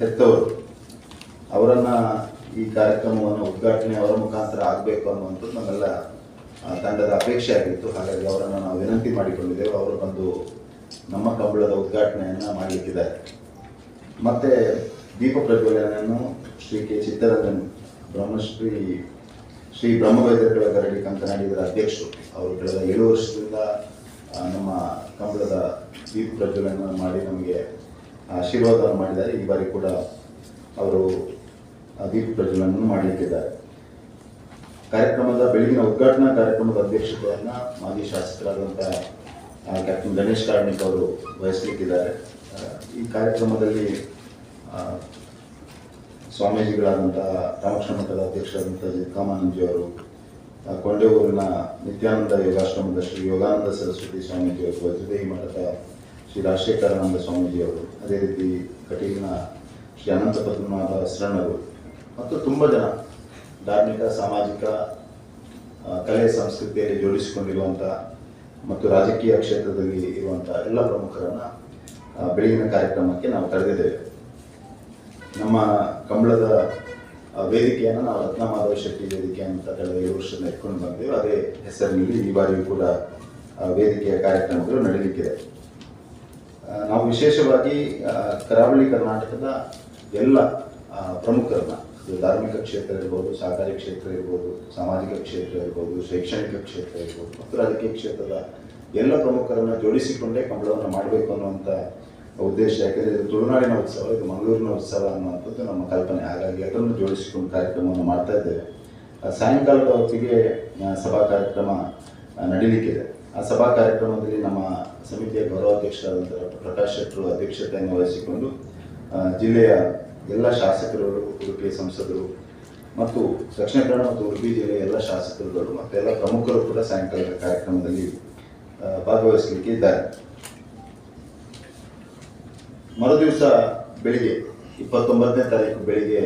ಹೆತ್ತವರು, ಅವರನ್ನ ಈ ಕಾರ್ಯಕ್ರಮವನ್ನು ಉದ್ಘಾಟನೆ ಅವರ ಮುಖಾಂತರ ಆಗಬೇಕು ಅನ್ನುವಂಥದ್ದು ನಮ್ಮೆಲ್ಲ ತಂಡದ ಅಪೇಕ್ಷೆ ಆಗಿತ್ತು. ಹಾಗಾಗಿ ಅವರನ್ನು ನಾವು ವಿನಂತಿ ಮಾಡಿಕೊಂಡಿದ್ದೇವೆ. ಅವರು ಬಂದು ನಮ್ಮ ಕಂಬಳದ ಉದ್ಘಾಟನೆಯನ್ನು ಮಾಡಲಿಕ್ಕಿದ್ದಾರೆ. ಮತ್ತೆ ದೀಪ ಪ್ರಜ್ವಲನೆಯನ್ನು ಶ್ರೀ ಕೆ. ಚಿತ್ತರಂಜನ್ ಬ್ರಹ್ಮಶ್ರೀ, ಶ್ರೀ ಬ್ರಹ್ಮವೈದ್ಯರುಗಳ ಕರಡಿ ಕಂಕನಾಡಿಗರ ಅಧ್ಯಕ್ಷರು. ಅವರು ಕಳೆದ ಏಳು ವರ್ಷದಿಂದ ನಮ್ಮ ಕಂಬಳದ ದೀಪ ಪ್ರಜ್ವಲನ ಮಾಡಿ ನಮಗೆ ಆಶೀರ್ವಾದವನ್ನು ಮಾಡಿದ್ದಾರೆ. ಈ ಬಾರಿ ಕೂಡ ಅವರು ದೀಪ ಪ್ರಜ್ವಲನವನ್ನು ಮಾಡಲಿಕ್ಕಿದ್ದಾರೆ. ಕಾರ್ಯಕ್ರಮದ ಬೆಳಗಿನ ಉದ್ಘಾಟನಾ ಕಾರ್ಯಕ್ರಮದ ಅಧ್ಯಕ್ಷತೆಯನ್ನು ಮಾಜಿ ಶಾಸಕರಾದಂಥ ಕ್ಯಾಪ್ಟನ್ ಗಣೇಶ್ ಕಾರ್ಣಿಕ್ ಅವರು ವಹಿಸಲಿಕ್ಕಿದ್ದಾರೆ. ಈ ಕಾರ್ಯಕ್ರಮದಲ್ಲಿ ಸ್ವಾಮೀಜಿಗಳಾದಂತಹ ರಾಮಕೃಷ್ಣ ಮಠದ ಅಧ್ಯಕ್ಷರಾದಂಥ ಕಾಮಾನಂಜಿ ಅವರು ಕೊಂಡೆ ಊರಿನ ನಿತ್ಯಾನಂದ ಯೋಗಾಶ್ರಮದ ಶ್ರೀ ಯೋಗಾನಂದ ಸರಸ್ವತಿ ಸ್ವಾಮೀಜಿ ಅವರು ವಜ್ರದೇಹಿ ಮಠದ ಶ್ರೀ ರಾಜಶೇಖರಾನಂದ ಸ್ವಾಮೀಜಿಯವರು ಅದೇ ರೀತಿ ಕಟೀಲಿನ ಶ್ರೀ ಅನಂತ ಪದ್ಮನಾಭ ಶರಣರು ಮತ್ತು ತುಂಬ ಜನ ಧಾರ್ಮಿಕ ಸಾಮಾಜಿಕ ಕಲೆ ಸಂಸ್ಕೃತಿಯಲ್ಲಿ ಜೋಡಿಸಿಕೊಂಡಿರುವಂಥ ಮತ್ತು ರಾಜಕೀಯ ಕ್ಷೇತ್ರದಲ್ಲಿ ಇರುವಂಥ ಎಲ್ಲ ಪ್ರಮುಖರನ್ನು ಬೆಳಗಿನ ಕಾರ್ಯಕ್ರಮಕ್ಕೆ ನಾವು ಕರೆದಿದ್ದೇವೆ. ನಮ್ಮ ಕಂಬಳದ ವೇದಿಕೆಯನ್ನು ನಾವು ರತ್ನಮಾಧವ ಶೆಟ್ಟಿ ವೇದಿಕೆ ಅಂತ ಕಳೆದ ಏಳು ವರ್ಷದಿಂದ ಇಟ್ಕೊಂಡು ಬಂದಿದ್ದೇವೆ. ಅದೇ ಹೆಸರಿನಲ್ಲಿ ಈ ಬಾರಿಯೂ ಕೂಡ ವೇದಿಕೆಯ ಕಾರ್ಯಕ್ರಮಗಳು ನಡೀಲಿಕ್ಕಿದೆ. ಆ, ನಾವು ವಿಶೇಷವಾಗಿ ಕರಾವಳಿ ಕರ್ನಾಟಕದ ಎಲ್ಲ ಪ್ರಮುಖರನ್ನ ಧಾರ್ಮಿಕ ಕ್ಷೇತ್ರ ಇರ್ಬೋದು, ಸಹಕಾರಿ ಕ್ಷೇತ್ರ ಇರ್ಬೋದು, ಸಾಮಾಜಿಕ ಕ್ಷೇತ್ರ ಇರ್ಬೋದು, ಶೈಕ್ಷಣಿಕ ಕ್ಷೇತ್ರ ಇರ್ಬೋದು, ಮತ್ತು ರಾಜಕೀಯ ಕ್ಷೇತ್ರದ ಎಲ್ಲ ಪ್ರಮುಖರನ್ನ ಜೋಡಿಸಿಕೊಂಡೇ ಕಂಬಳವನ್ನು ಮಾಡಬೇಕು ಅನ್ನುವಂಥ ಉದ್ದೇಶ. ಯಾಕೆಂದರೆ ಇದು ತುಳುನಾಡಿನ ಉತ್ಸವ, ಇದು ಮಂಗಳೂರಿನ ಉತ್ಸವ ಅನ್ನುವಂಥದ್ದು ನಮ್ಮ ಕಲ್ಪನೆ. ಹಾಗಾಗಿ ಅದನ್ನು ಜೋಡಿಸಿಕೊಂಡು ಕಾರ್ಯಕ್ರಮವನ್ನು ಮಾಡ್ತಾ ಇದ್ದೇವೆ. ಸಾಯಂಕಾಲದ ಹೊತ್ತಿಗೆ ಸಭಾ ಕಾರ್ಯಕ್ರಮ ನಡೀಲಿಕ್ಕಿದೆ. ಆ ಸಭಾ ಕಾರ್ಯಕ್ರಮದಲ್ಲಿ ನಮ್ಮ ಸಮಿತಿಯ ಗೌರವಾಧ್ಯಕ್ಷರಾದಂಥ ಡಾಕ್ಟರ್ ಪ್ರಕಾಶ್ ಶೆಟ್ಟರು ಅಧ್ಯಕ್ಷತೆಯನ್ನು ವಹಿಸಿಕೊಂಡು ಜಿಲ್ಲೆಯ ಎಲ್ಲ ಶಾಸಕರು ಉಡುಪಿಯ ಸಂಸದರು ಮತ್ತು ದಕ್ಷಿಣ ಕನ್ನಡ ಮತ್ತು ಉಡುಪಿ ಜಿಲ್ಲೆಯ ಎಲ್ಲ ಶಾಸಕರುಗಳು ಮತ್ತು ಎಲ್ಲ ಪ್ರಮುಖರು ಕೂಡ ಸಾಯಂಕಾಲದ ಕಾರ್ಯಕ್ರಮದಲ್ಲಿ ಭಾಗವಹಿಸಲಿಕ್ಕೆ ಇದ್ದಾರೆ. ಮರುದಿವಸ ಬೆಳಿಗ್ಗೆ, ಇಪ್ಪತ್ತೊಂಬತ್ತನೇ ತಾರೀಕು ಬೆಳಿಗ್ಗೆ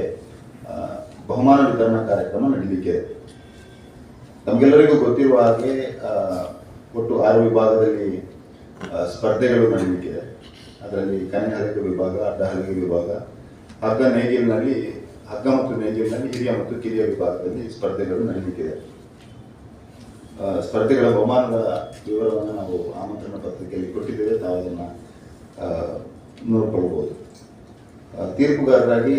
ಬಹುಮಾನ ವಿತರಣಾ ಕಾರ್ಯಕ್ರಮ ನಡೀಲಿಕ್ಕೆ ನಮಗೆಲ್ಲರಿಗೂ ಗೊತ್ತಿರುವ ಹಾಗೆ ಒಟ್ಟು ಆರು ವಿಭಾಗದಲ್ಲಿ ಸ್ಪರ್ಧೆಗಳು ನಡೀಲಿಕ್ಕಿದೆ ಅದರಲ್ಲಿ ಹಲಗೆ ವಿಭಾಗ, ಅಡ್ಡ ಹಲಗೆ ವಿಭಾಗ, ಹಗ್ಗ ನೇಗಿಲಿನಲ್ಲಿ, ಹಗ್ಗ ಮತ್ತು ನೇಗಿಲಿನಲ್ಲಿ ಹಿರಿಯ ಮತ್ತು ಕಿರಿಯ ವಿಭಾಗದಲ್ಲಿ ಸ್ಪರ್ಧೆಗಳು ನಡೆಯಲಿಕ್ಕಿದೆ ಸ್ಪರ್ಧೆಗಳ ಬಹುಮಾನದ ವಿವರವನ್ನು ನಾವು ಆಮಂತ್ರಣ ಪತ್ರಿಕೆಯಲ್ಲಿ ಕೊಟ್ಟಿದ್ದೇವೆ. ತಾವು ಅದನ್ನು ನೋಡಿಕೊಳ್ಬೋದು. ತೀರ್ಪುಗಾರರಾಗಿ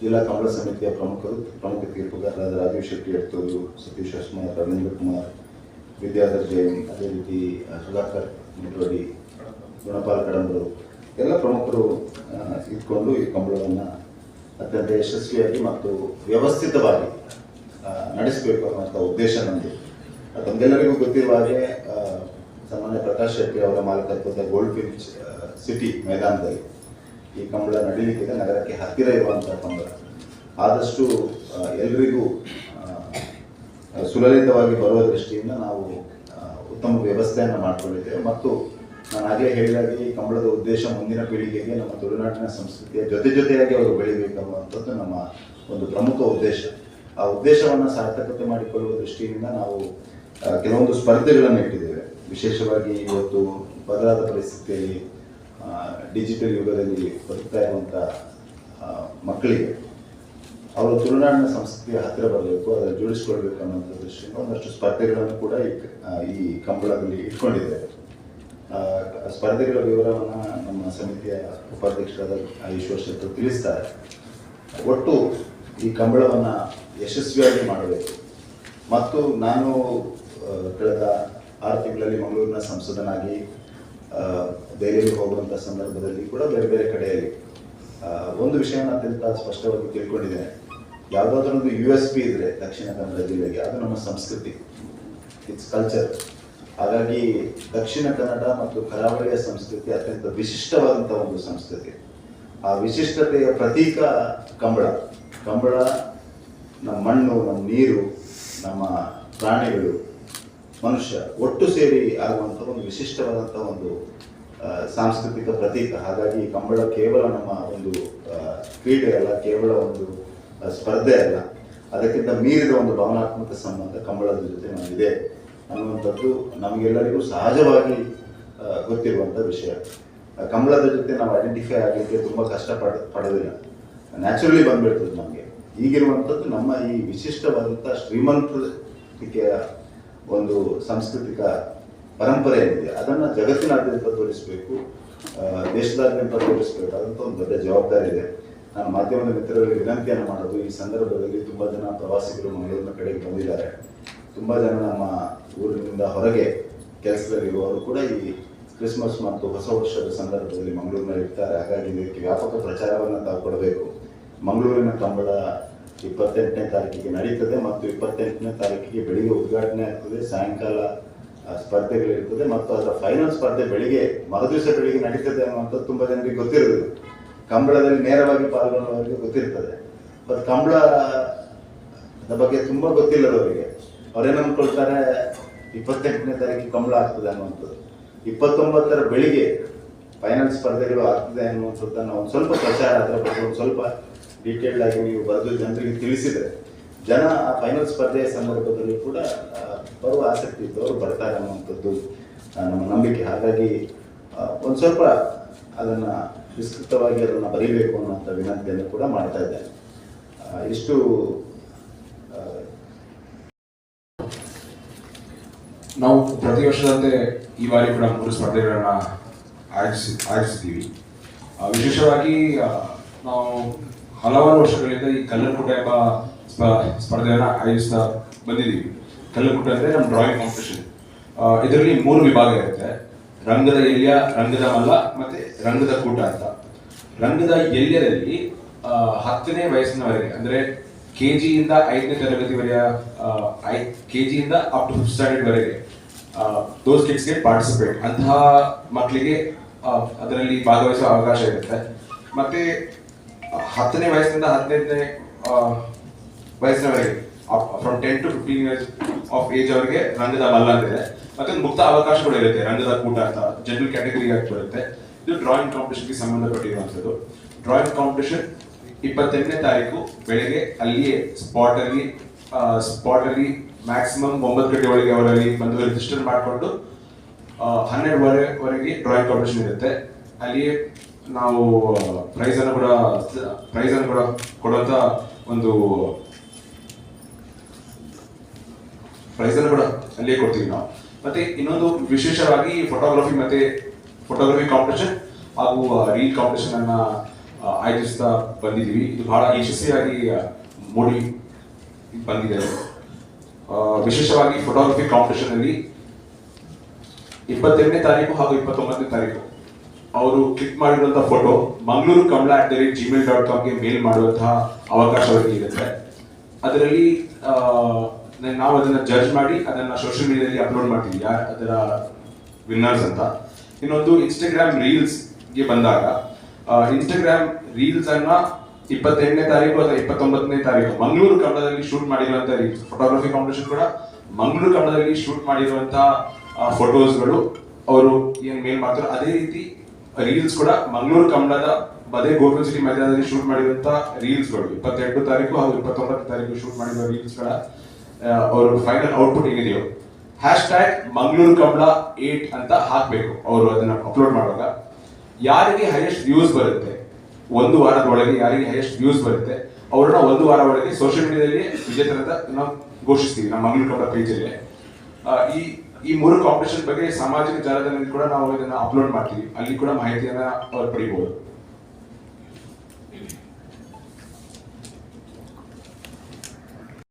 ಜಿಲ್ಲಾ ಕಾಂಗ್ರೆಸ್ ಸಮಿತಿಯ ಪ್ರಮುಖರು, ಪ್ರಮುಖ ತೀರ್ಪುಗಾರರಾದ ರಾಜೀವ್ ಶೆಟ್ಟಿ ಎಡ್ತೋದು ಸತೀಶ್ ಅಸ್ಮಾರ್ ರವೀಂದ್ರ ಕುಮಾರ್, ವಿದ್ಯಾಧರ್ ಜೈನ್, ಅದೇ ರೀತಿ ಸುಧಾಕರ್ ಮುಟ್ವಡಿ ಗುಣಪಾಲ್ ಕಡಂಬರು ಎಲ್ಲ ಪ್ರಮುಖರು ಇಟ್ಕೊಂಡು ಈ ಕಂಬಳವನ್ನು ಅತ್ಯಂತ ಯಶಸ್ವಿಯಾಗಿ ಮತ್ತು ವ್ಯವಸ್ಥಿತವಾಗಿ ನಡೆಸಬೇಕು ಅನ್ನುವಂಥ ಉದ್ದೇಶ ನಮ್ಮದು ತಮಗೆಲ್ಲರಿಗೂ ಗೊತ್ತಿರುವ ಹಾಗೆ ಆ, ಸನ್ಮಾನ್ಯ ಪ್ರಕಾಶ್ ಶೆಟ್ಟಿ ಅವರ ಮಾಲಕತ್ವದ ಗೋಲ್ಡ್ ಫಿನ್ಚ್ ಸಿಟಿ ಮೈದಾನದಲ್ಲಿ ಈ ಕಂಬಳ ನಡೀಲಿಕ್ಕಿದೆ ನಗರಕ್ಕೆ ಹತ್ತಿರ ಇರುವಂಥ ಕಂಬಳ. ಆದಷ್ಟು ಎಲ್ರಿಗೂ ಸುಲಲಿತವಾಗಿ ಬರುವ ದೃಷ್ಟಿಯಿಂದ ನಾವು ಉತ್ತಮ ವ್ಯವಸ್ಥೆಯನ್ನು ಮಾಡಿಕೊಂಡಿದ್ದೇವೆ. ಮತ್ತು ನಾನು ಆಗಲೇ ಹೇಳಿದಾಗೆ ಈ ಕಂಬಳದ ಉದ್ದೇಶ ಮುಂದಿನ ಪೀಳಿಗೆಗೆ ನಮ್ಮ ತುಳುನಾಡಿನ ಸಂಸ್ಕೃತಿಯ ಜೊತೆ ಜೊತೆಯಾಗಿ ಅವರು ಬೆಳಿಬೇಕನ್ನುವಂಥದ್ದು ನಮ್ಮ ಒಂದು ಪ್ರಮುಖ ಉದ್ದೇಶ. ಆ ಉದ್ದೇಶವನ್ನು ಸಾರ್ಥಕತೆ ಮಾಡಿಕೊಳ್ಳುವ ದೃಷ್ಟಿಯಿಂದ ನಾವು ಕೆಲವೊಂದು ಸ್ಪರ್ಧೆಗಳನ್ನು ಇಟ್ಟಿದ್ದೇವೆ. ವಿಶೇಷವಾಗಿ ಇವತ್ತು ಬದಲಾದ ಪರಿಸ್ಥಿತಿಯಲ್ಲಿ ಡಿಜಿಟಲ್ ಯುಗದಲ್ಲಿ ಬದುಕ್ತಾ ಇರುವಂಥ ಮಕ್ಕಳಿಗೆ. ಅವರು ತುಳುನಾಡಿನ ಸಂಸ್ಕೃತಿಯ ಹತ್ತಿರ ಬರಬೇಕು, ಅದನ್ನು ಜೋಡಿಸಿಕೊಳ್ಬೇಕು ಅನ್ನೋಂಥ ದೃಷ್ಟಿಯಿಂದ ಒಂದಷ್ಟು ಸ್ಪರ್ಧೆಗಳನ್ನು ಕೂಡ ಈ ಕಂಬಳದಲ್ಲಿ ಇಟ್ಕೊಂಡಿದೆ ಸ್ಪರ್ಧೆಗಳ ವಿವರವನ್ನು ನಮ್ಮ ಸಮಿತಿಯ ಉಪಾಧ್ಯಕ್ಷರಾದ ಈಶ್ವರ್ ಶೆಟ್ಟರು ತಿಳಿಸ್ತಾರೆ. ಒಟ್ಟು ಈ ಕಂಬಳವನ್ನು ಯಶಸ್ವಿಯಾಗಿ ಮಾಡಬೇಕು. ಮತ್ತು ನಾನು ಕಳೆದ ಆರು ತಿಂಗಳಲ್ಲಿ ಮಂಗಳೂರಿನ ಸಂಸದನಾಗಿ ದೆಹಲಿಗೆ ಹೋಗುವಂಥ ಸಂದರ್ಭದಲ್ಲಿ ಕೂಡ ಬೇರೆ ಬೇರೆ ಕಡೆಯಲ್ಲಿ ಒಂದು ವಿಷಯವನ್ನು ಅತ್ಯಂತ ಸ್ಪಷ್ಟವಾಗಿ ತಿಳ್ಕೊಂಡಿದ್ದೇನೆ. ಯಾವುದಾದ್ರೂ ಒಂದು ಯು ಎಸ್ ಪಿ ಇದ್ರೆ ದಕ್ಷಿಣ ಕನ್ನಡ ಜಿಲ್ಲೆಗೆ, ಅದು ನಮ್ಮ ಸಂಸ್ಕೃತಿ. ಇಟ್ಸ್ ಕಲ್ಚರ್ ಹಾಗಾಗಿ ದಕ್ಷಿಣ ಕನ್ನಡ ಮತ್ತು ಕರಾವಳಿಯ ಸಂಸ್ಕೃತಿ ಅತ್ಯಂತ ವಿಶಿಷ್ಟವಾದಂಥ ಒಂದು ಸಂಸ್ಕೃತಿ. ಆ ವಿಶಿಷ್ಟತೆಯ ಪ್ರತೀಕ ಕಂಬಳ. ಕಂಬಳ ನಮ್ಮ ಮಣ್ಣು, ನಮ್ಮ ನೀರು, ನಮ್ಮ ಪ್ರಾಣಿಗಳು, ಮನುಷ್ಯ ಒಟ್ಟು ಸೇರಿ ಆಗುವಂಥ ಒಂದು ವಿಶಿಷ್ಟವಾದಂಥ ಒಂದು ಸಾಂಸ್ಕೃತಿಕ ಪ್ರತೀಕ. ಹಾಗಾಗಿ ಕಂಬಳ ಕೇವಲ ನಮ್ಮ ಒಂದು ಕ್ರೀಡೆ ಅಲ್ಲ ಕೇವಲ ಒಂದು ಸ್ಪರ್ಧೆ ಅಲ್ಲ. ಅದಕ್ಕಿಂತ ಮೀರಿದ ಒಂದು ಭಾವನಾತ್ಮಕ ಸಂಬಂಧ ಕಂಬಳದ ಜೊತೆ ನಮಗಿದೆ ಅನ್ನುವಂಥದ್ದು ನಮಗೆಲ್ಲರಿಗೂ ಸಹಜವಾಗಿ ಗೊತ್ತಿರುವಂಥ ವಿಷಯ. ಕಂಬಳದ ಜೊತೆ ನಾವು ಐಡೆಂಟಿಫೈ ಆಗಲಿಕ್ಕೆ ತುಂಬ ಕಷ್ಟ ಪಡ, ಪಡೋದಿಲ್ಲ. ನ್ಯಾಚುರಲಿ ಬಂದ್ಬಿಡ್ತದೆ ನಮಗೆ. ಈಗಿರುವಂಥದ್ದು ನಮ್ಮ ಈ ವಿಶಿಷ್ಟವಾದಂಥ ಶ್ರೀಮಂತಿಕೆಯ ಒಂದು ಸಾಂಸ್ಕೃತಿಕ ಪರಂಪರೆ ಏನಿದೆ, ಅದನ್ನು ಜಗತ್ತಿನಾದ್ಯಂತ ತೋರಿಸಬೇಕು ದೇಶದಾದ್ಯಂತ ದೇಶದಾದ್ಯಂತ ಅದಂತ ಒಂದು ದೊಡ್ಡ ಜವಾಬ್ದಾರಿ ಇದೆ. ನಾನು ಮಾಧ್ಯಮದ ಮಿತ್ರರಿಗೆ ವಿನಂತಿಯನ್ನು ಮಾಡೋದು, ಈ ಸಂದರ್ಭದಲ್ಲಿ ತುಂಬ ಜನ ಪ್ರವಾಸಿಗರು ಮಂಗಳೂರಿನ ಕಡೆಗೆ ಬಂದಿದ್ದಾರೆ. ತುಂಬ ಜನ ನಮ್ಮ ಊರಿನಿಂದ ಹೊರಗೆ ಕೆಲಸದಲ್ಲಿರುವವರು ಕೂಡ ಈ ಕ್ರಿಸ್ಮಸ್ ಮತ್ತು ಹೊಸ ವರ್ಷದ ಸಂದರ್ಭದಲ್ಲಿ ಮಂಗಳೂರಿನಲ್ಲಿ ಇರ್ತಾರೆ. ಹಾಗಾಗಿ ಇದಕ್ಕೆ ವ್ಯಾಪಕ ಪ್ರಚಾರವನ್ನು ತಾವು ಕೊಡಬೇಕು. ಮಂಗಳೂರಿನ ಕಂಬಳ ಇಪ್ಪತ್ತೆಂಟನೇ ತಾರೀಕಿಗೆ ನಡೀತದೆ ಮತ್ತು ಇಪ್ಪತ್ತೆಂಟನೇ ತಾರೀಕಿಗೆ ಬೆಳಿಗ್ಗೆ ಉದ್ಘಾಟನೆ ಆಗ್ತದೆ, ಸಾಯಂಕಾಲ ಸ್ಪರ್ಧೆಗಳಿರ್ತದೆ ಮತ್ತು ಅದರ ಫೈನಲ್ ಸ್ಪರ್ಧೆ ಬೆಳಿಗ್ಗೆ ಮರುದಿವಸ ಬೆಳಿಗ್ಗೆ ನಡೀತದೆ ಅನ್ನುವಂಥದ್ದು ತುಂಬ ಜನರಿಗೆ ಗೊತ್ತಿರೋದಿಲ್ಲ ಕಂಬಳದಲ್ಲಿ ನೇರವಾಗಿ ಪಾಲ್ಗೊಳ್ಳುವವರಿಗೆ ಗೊತ್ತಿರ್ತದೆ. ಬಟ್ ಕಂಬಳದ ಬಗ್ಗೆ ತುಂಬ ಗೊತ್ತಿಲ್ಲದವರಿಗೆ. ಅವ್ರೇನು ಅನ್ಕೊಳ್ತಾರೆ? ಇಪ್ಪತ್ತೆಂಟನೇ ತಾರೀಕು ಕಂಬಳ ಆಗ್ತದೆ ಅನ್ನುವಂಥದ್ದು. ಇಪ್ಪತ್ತೊಂಬತ್ತರ ಬೆಳಿಗ್ಗೆ ಫೈನಲ್ ಸ್ಪರ್ಧೆಗಳು ಆಗ್ತದೆ ಅನ್ನುವಂಥದ್ದನ್ನು ಒಂದು ಸ್ವಲ್ಪ ಪ್ರಚಾರ ಅದರ ಬಗ್ಗೆ ಒಂದು ಸ್ವಲ್ಪ ಡೀಟೇಲ್ಡ್ ಆಗಿ ನೀವು ಬರೆದು ಜನರಿಗೆ ತಿಳಿಸಿದರೆ ಜನ ಆ ಫೈನಲ್ ಸ್ಪರ್ಧೆಯ ಸಂದರ್ಭದಲ್ಲಿ ಕೂಡ ಬರುವ ಆಸಕ್ತಿ ಇದ್ದವರು ಬರ್ತಾರೆ ಅನ್ನುವಂಥದ್ದು ನಮ್ಮ ನಂಬಿಕೆ. ಹಾಗಾಗಿ ಒಂದು ಸ್ವಲ್ಪ ಅದನ್ನು ವಿಸ್ತೃತವಾಗಿ ಅದನ್ನು ಬರೀಬೇಕು ಅನ್ನುವಂಥ ವಿನಂತಿಯನ್ನು ಕೂಡ ಮಾಡ್ತಾ ಇದ್ದೇನೆ. ಇಷ್ಟು ನಾವು ಪ್ರತಿ ವರ್ಷದಂತೆ ಈ ಬಾರಿ ಕೂಡ ಮೂರು ಸ್ಪರ್ಧೆಗಳನ್ನು ಆಯೋಜಿಸಿ ಆಯೋಜಿಸಿದ್ದೀವಿ ವಿಶೇಷವಾಗಿ ನಾವು ಹಲವಾರು ವರ್ಷಗಳಿಂದ ಈ ಕಲ್ಲರ್ಕುಟ ಎಂಬ ಸ್ಪ- ಸ್ಪರ್ಧೆಯನ್ನು ಆಯೋಜಿಸ್ತಾ ಬಂದಿದ್ದೀವಿ. ಕಲ್ಲರ್ಕುಟ ಅಂದರೆ ನಮ್ಮ ಡ್ರಾಯಿಂಗ್ ಕಾಂಪಿಟೇಷನ್ ಇದರಲ್ಲಿ ಮೂರು ವಿಭಾಗ ಇರುತ್ತೆ. ರಂಗದ ಎಲ್ಯ ರಂಗದ ಮಲ್ಲ ಮತ್ತೆ ರಂಗದ ಕೂಟ ಅಂತ. ರಂಗದ ಎಲ್ಯದಲ್ಲಿ ಹತ್ತನೇ ವಯಸ್ಸಿನವರೆಗೆ, ಅಂದ್ರೆ ಕೆ ಜಿಯಿಂದ ಐದನೇ ತರಗತಿವರೆಯ ಕೆ ಜಿಯಿಂದ ಅಪ್ ಟು ಫಿಫ್ತ್ ಸ್ಟ್ಯಾಂಡರ್ಡ್ ವರೆಗೆ ದೋಸ್ ಕಿಡ್ಸ್ಗೆ ಪಾರ್ಟಿಸಿಪೇಟ್ ಅಂತಹ ಮಕ್ಕಳಿಗೆ ಅದರಲ್ಲಿ ಭಾಗವಹಿಸುವ ಅವಕಾಶ ಇರುತ್ತೆ. ಮತ್ತೆ, ಹತ್ತನೇ ವಯಸ್ಸಿನಿಂದ ಹದಿನೈದನೇ ವಯಸ್ಸಿನವರೆಗೆ from ten to fifteen years of age ಅವರಿಗೆ ರಂಗದ ಮಲ್ಲ ಅಂತ ಒಂದು ಮುಕ್ತ ಅವಕಾಶಗಳು ಇರುತ್ತೆ, ರಂಗದ ಕೂಟ ಅಂತ ಜನರಲ್ ಕ್ಯಾಟಗರಿ ಆಗಿ ಬರುತ್ತೆ. ಇದು ಡ್ರಾಯಿಂಗ್ ಕಾಂಪಿಟೇಷನ್ಗೆ ಸಂಬಂಧಪಟ್ಟಿರುವಂಥದ್ದು. ಡ್ರಾಯಿಂಗ್ ಕಾಂಪಿಟೇಷನ್ ಇಪ್ಪತ್ತೆಂಟನೇ ತಾರೀಕು ಬೆಳಗ್ಗೆ ಅಲ್ಲಿಯೇ ಸ್ಪಾಟ್ ಅಲ್ಲಿ ಸ್ಪಾಟ್ ಅಲ್ಲಿ ಮ್ಯಾಕ್ಸಿಮಮ್ ಒಂಬತ್ತು ಗಂಟೆ ಒಳಗೆ ಅವರಲ್ಲಿ ಬಂದು ರಿಜಿಸ್ಟರ್ ಮಾಡಿಕೊಂಡು ಹನ್ನೆರಡುವರೆವರೆಗೆ ಡ್ರಾಯಿಂಗ್ ಕಾಂಪಿಟೇಷನ್ ಇರುತ್ತೆ. ಅಲ್ಲಿಯೇ ನಾವು ಪ್ರೈಸ್ ಅನ್ನು ಕೂಡ ಪ್ರೈಸ್ ಅನ್ನು ಕೂಡ ಕೊಡುವಂತ ಒಂದು ಪ್ರೈಸ್ ಅನ್ನು ಕೂಡ ಅಲ್ಲಿಯೇ ಕೊಡ್ತೀವಿ ನಾವು. ಮತ್ತೆ ಇನ್ನೊಂದು ವಿಶೇಷವಾಗಿ ಫೋಟೋಗ್ರಫಿ ಮತ್ತೆ ಫೋಟೋಗ್ರಫಿ ಕಾಂಪಿಟೇಷನ್ ಹಾಗೂ ರೀಲ್ ಕಾಂಪಿಟೇಷನ್ ಅನ್ನ ಆಯೋಜಿಸ್ತಾ ಬಂದಿದ್ದೀವಿ. ಇದು ಬಹಳ ಯಶಸ್ವಿಯಾಗಿ ಮೂಡಿ ಬಂದಿದೆ ವಿಶೇಷವಾಗಿ ಫೋಟೋಗ್ರಫಿ ಕಾಂಪಿಟೇಷನ್ ಅಲ್ಲಿ ಇಪ್ಪತ್ತೆರಡನೇ ತಾರೀಕು ಹಾಗೂ ಇಪ್ಪತ್ತೊಂಬತ್ತನೇ ತಾರೀಕು ಅವರು ಕ್ಲಿಕ್ ಮಾಡಿರುವಂತಹ photo Mangaluru Kamala at the rate Gmail dot ಕಾಮ್ಗೆ mail ಮಾಡುವಂತಹ ಅವಕಾಶ ಅವರಿಗೆ ಇರುತ್ತೆ ಅದರಲ್ಲಿ ನಾವು ಅದನ್ನ ಜಡ್ಜ್ ಮಾಡಿ ಅದನ್ನ ಸೋಷಿಯಲ್ ಮೀಡಿಯಾದಲ್ಲಿ ಅಪ್ಲೋಡ್ ಮಾಡ್ತೀವಿ ಯಾರು ಅದರ ವಿನ್ನರ್ಸ್ ಅಂತ. ಇನ್ನೊಂದು ಇನ್ಸ್ಟಾಗ್ರಾಮ್ ರೀಲ್ಸ್ಗೆ ಬಂದಾಗ ಇನ್ಸ್ಟಾಗ್ರಾಮ್ ರೀಲ್ಸ್ ಅನ್ನ ಇಪ್ಪತ್ತೆಂಟನೇ ತಾರೀಕು ಅಥವಾ ಇಪ್ಪತ್ತೊಂಬತ್ತನೇ ತಾರೀಕು, ಮಂಗಳೂರು ಕನ್ನಡದಲ್ಲಿ ಶೂಟ್ ಮಾಡಿರುವಂತ ರೀಲ್ಸ್ ಫೋಟೋಗ್ರಫಿ ಕಾಂಪಿಟೇಷನ್ ಕೂಡ ಮಂಗಳೂರು ಕನ್ನಡದಲ್ಲಿ ಶೂಟ್ ಮಾಡಿರುವಂತಹ ಫೋಟೋಸ್ಗಳು ಅವರು ಏನ್ ಮೇಲ್ ಮಾಡ್ತಾರೋ ಅದೇ ರೀತಿ ರೀಲ್ಸ್ ಕೂಡ ಮಂಗಳೂರು ಕನ್ನಡದ ಬದೇ ಗೋಕುಲ್ ಸಿಟಿ ಮೈದಾನದಲ್ಲಿ ಶೂಟ್ ಮಾಡಿರುವಂತಹ ರೀಲ್ಸ್ಗಳು ಇಪ್ಪತ್ತೆಂಟು ತಾರೀಕು ಹಾಗೂ ಇಪ್ಪತ್ತೊಂಬತ್ತು ತಾರೀಕು ಶೂಟ್ ಮಾಡಿರುವ ರೀಲ್ಸ್ಗಳ ಅವರು ಫೈನಲ್ ಔಟ್ಪುಟ್ ಏನಿದೆಯೋ hashtag Mangaluru Kamala eight ಅಂತ ಹಾಕಬೇಕು. ಅವರು ಅದನ್ನ ಅಪ್ಲೋಡ್ ಮಾಡುವಾಗ. ಯಾರಿಗೆ ಹೈಯೆಸ್ಟ್ ವ್ಯೂಸ್ ಬರುತ್ತೆ? ಒಂದು ವಾರದ ಒಳಗೆ ಯಾರಿಗೆ ಹೈಯೆಸ್ಟ್ ವ್ಯೂಸ್ ಬರುತ್ತೆ? ಅವ್ರನ್ನ ಒಂದು ವಾರ ಒಳಗೆ ಸೋಷಿಯಲ್ ಮೀಡಿಯಾದಲ್ಲಿ ವಿಜೇತರಂತ ನಾವು ಘೋಷಿಸ್ತೀವಿ, ನಮ್ಮ ಮಂಗಳೂರು ಕಂಬಳ ಪೇಜಲ್ಲಿ ಈ ಈ ಮೂರು ಕಾಂಪಿಟೇಷನ್ ಬಗ್ಗೆ ಸಾಮಾಜಿಕ ಜಾಲತಾಣದಲ್ಲಿ ಕೂಡ ನಾವು ಇದನ್ನ ಅಪ್ಲೋಡ್ ಮಾಡ್ತೀವಿ. ಅಲ್ಲಿ ಕೂಡ ಮಾಹಿತಿಯನ್ನ ಅವ್ರು ಪಡಿಬಹುದು